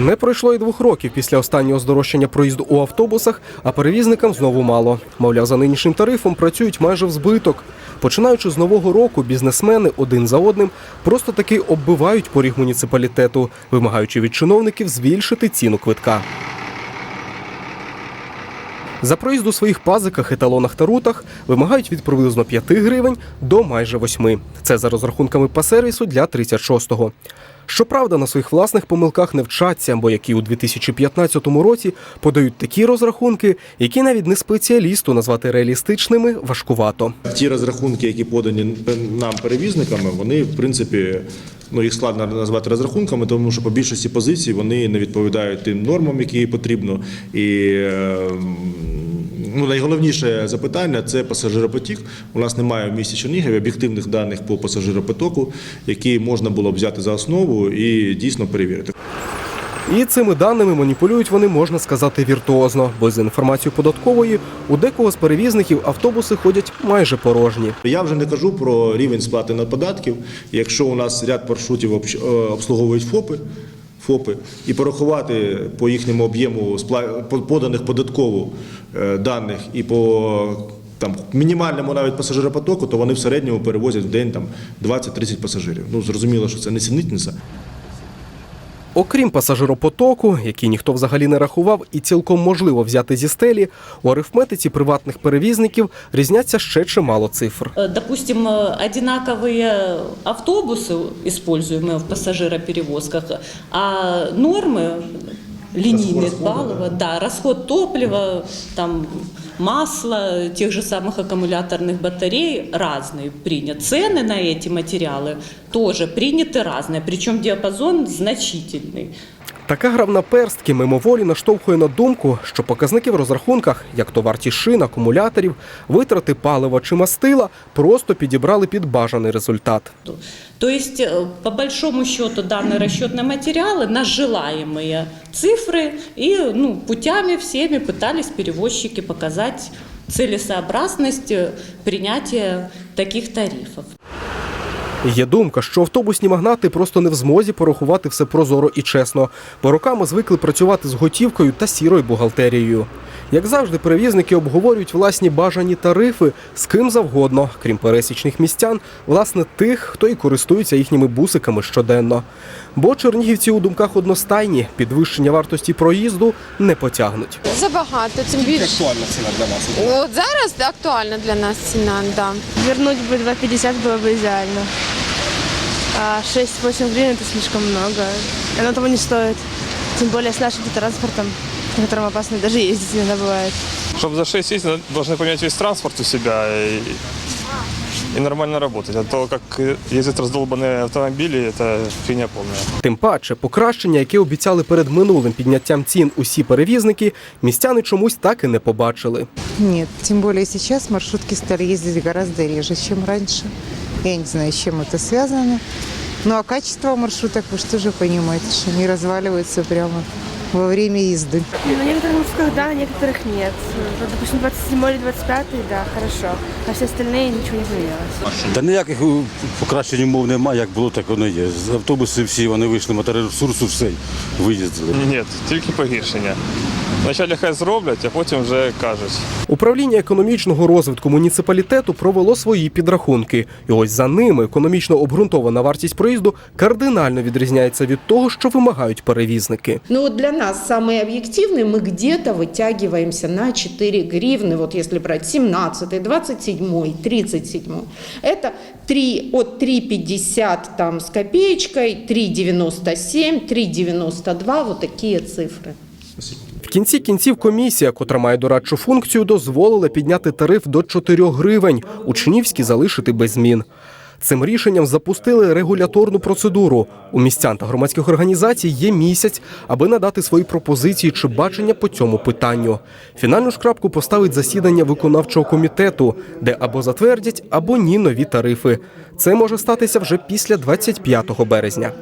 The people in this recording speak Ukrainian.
Не пройшло і двох років після останнього здорожчання проїзду у автобусах, а перевізникам знову мало. Мовляв, за нинішнім тарифом працюють майже в збиток. Починаючи з нового року, бізнесмени один за одним просто таки оббивають поріг муніципалітету, вимагаючи від чиновників збільшити ціну квитка. За проїзд у своїх пазиках, еталонах та рутах вимагають від приблизно 5 гривень до майже 8. Це за розрахунками по сервісу для 36-го. Щоправда, на своїх власних помилках не вчаться, бо які у 2015 році подають такі розрахунки, які навіть не спеціалісту назвати реалістичними важкувато. Ті розрахунки, які подані нам перевізниками, вони в принципі. Ну, їх складно назвати розрахунками, тому що по більшості позицій вони не відповідають тим нормам, які потрібно. І е, ну, найголовніше запитання це пасажиропотік. У нас немає в місті Чернігові об'єктивних даних по пасажиропотоку, які можна було б взяти за основу і дійсно перевірити. І цими даними маніпулюють вони, можна сказати, віртуозно, бо за інформацією податкової у декого з перевізників автобуси ходять майже порожні. Я вже не кажу про рівень сплати на податків. Якщо у нас ряд маршрутів е, обслуговують ФОПи, ФОПи і порахувати по їхньому об'єму поданих податково е, даних і по там мінімальному навіть пасажиропотоку, то вони в середньому перевозять в день там 20-30 пасажирів. Ну зрозуміло, що це не сінитниця. Окрім пасажиропотоку, який ніхто взагалі не рахував, і цілком можливо взяти зі стелі, у арифметиці приватних перевізників різняться ще чимало цифр. Э, Допустим, э, одинаковые автобусы, используемые в пассажироперевозках, а нормы линейных баллов, да, расход топлива, там, масла, тех же самых аккумуляторных батарей разные принят. Цены на эти материалы тоже приняты разные, причем диапазон значительный. Така гра в наперстки мимоволі наштовхує на думку, що показники в розрахунках, як то вартість шин, акумуляторів, витрати палива чи мастила, просто підібрали під бажаний результат. То есть, э, по большому счету, данные расчетные материалы на желаемые цифры и ну, путями всеми пытались перевозчики показать целесообразность э, принятия таких тарифов. Є думка, що автобусні магнати просто не в змозі порахувати все прозоро і чесно, бо роками звикли працювати з готівкою та сірою бухгалтерією. Як завжди, перевізники обговорюють власні бажані тарифи з ким завгодно, крім пересічних містян, власне, тих, хто і користується їхніми бусиками щоденно. Бо чернігівці у думках одностайні, підвищення вартості проїзду не потягнуть. Забагато, тим більше. Актуальна ціна для нас. От зараз актуальна для нас ціна, да. Вернуть бы 2,50 было бы идеально. А 6-8 гривен это слишком много. Оно того не стоит. Тем более с нашим транспортом, на котором опасно даже ездить иногда бывает. Чтобы за 6 ездить, должны поменять весь транспорт у себя и, и нормально работать. А то, как ездят раздолбанные автомобили, это фигня полная. Тим паче, покращення, яке обіцяли перед минулим підняттям цін усі перевізники, містяни чомусь так і не побачили. Нет, тем более сейчас маршрутки стали ездить гораздо реже, чем раньше. Я не знаю, с чем это связано. Ну а качество маршруток, вы же понимаете, что они разваливаются прямо во время езды. На некоторых маршрутках да, на некоторых нет. Вот, Допустим, 27 или 25, да, хорошо. А все остальные ничего не поменялось. Та ніяких е, покращень умов немає, як було, так воно є. З автобуси всі вони вийшли, матеріал-ресурсу все виїздили. Ні, тільки погіршення. Вначале хай зроблять, а потім вже кажуть. Управління економічного розвитку муніципалітету провело свої підрахунки, і ось за ними економічно обґрунтована вартість проїзду кардинально відрізняється від того, що вимагають перевізники. Ну вот для нас самый объективный, мы где-то вытягиваемся на 4 гривны, вот если брать 17, 27, 37. Это 3, от 3,50 там с копеечкой, 3,97, 3,92, вот такие цифры. В кінці кінців комісія, котра має дорадчу функцію, дозволила підняти тариф до 4 гривень, учнівські залишити без змін. Цим рішенням запустили регуляторну процедуру. У містян та громадських організацій є місяць, аби надати свої пропозиції чи бачення по цьому питанню. Фінальну шкрапку поставить засідання виконавчого комітету, де або затвердять, або ні нові тарифи. Це може статися вже після 25 березня.